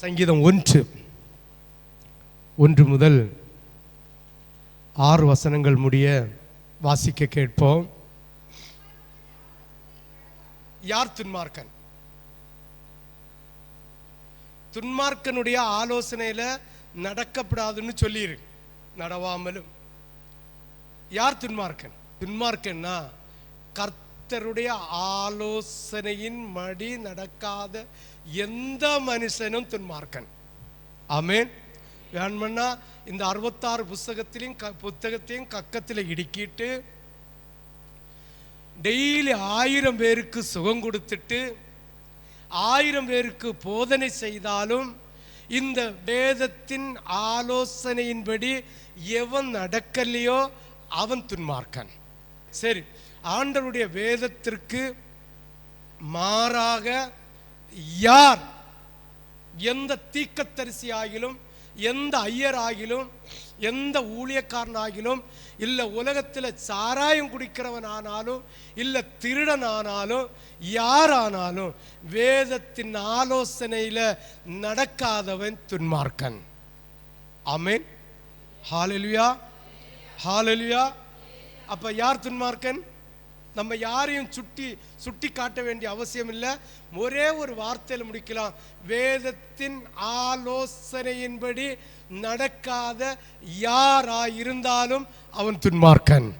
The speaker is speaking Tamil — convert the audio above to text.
சங்கீதம் ஒன்று. ஒன்று முதல் ஆறு வசனங்கள் முடிய வாசிக்க கேட்போம். யார் துன்மார்க்கன்? துன்மார்க்கனுடைய ஆலோசனையில் நடக்கப்படாதுன்னு சொல்லியிரு நடவாமலும். யார் துன்மார்க்கன்? துன்மார்க்கன்னா கர்த்தருடைய ஆலோசனையின் மடி நடக்காத எந்த மனுஷனும் துன்மார்க்கன். ஆமேன். வேண்மன்னா இந்த அறுபத்தாறு புஸ்தகத்திலையும் க புத்தகத்தையும் கக்கத்தில் இடுக்கிட்டு டெய்லி ஆயிரம் பேருக்கு சுகம் கொடுத்துட்டு ஆயிரம் பேருக்கு போதனை செய்தாலும் இந்த வேதத்தின் ஆலோசனையின்படி எவன் நடக்கலையோ அவன் துன்மார்க்கன். சரி ஆண்டருடைய வேதத்திற்கு மாறாக யார் எந்த தீக்கத்தரிசி ஆகிலும் எந்த ஐயர் ஆகிலும் எந்த ஊழியக்காரனாகிலும் இல்லை உலகத்தில் சாராயம் குடிக்கிறவன் ஆனாலும் இல்லை திருடன் ஆனாலும் யாரானாலும் வேதத்தின் ஆலோசனையில் நடக்காதவன் துன்மார்க்கன். ஆமென். ஹாலெலுயா. ஹாலெலுயா. அப்ப யார் துன்மார்க்கன்? நம்ம யாரையும் சுட்டி சுட்டி காட்ட வேண்டிய அவசியம் இல்லை. ஒரே ஒரு வார்த்தையில் முடிக்கலாம். வேதத்தின் ஆலோசனையின்படி நடக்காத யாராயிருந்தாலும் அவன் துன்மார்க்கன்.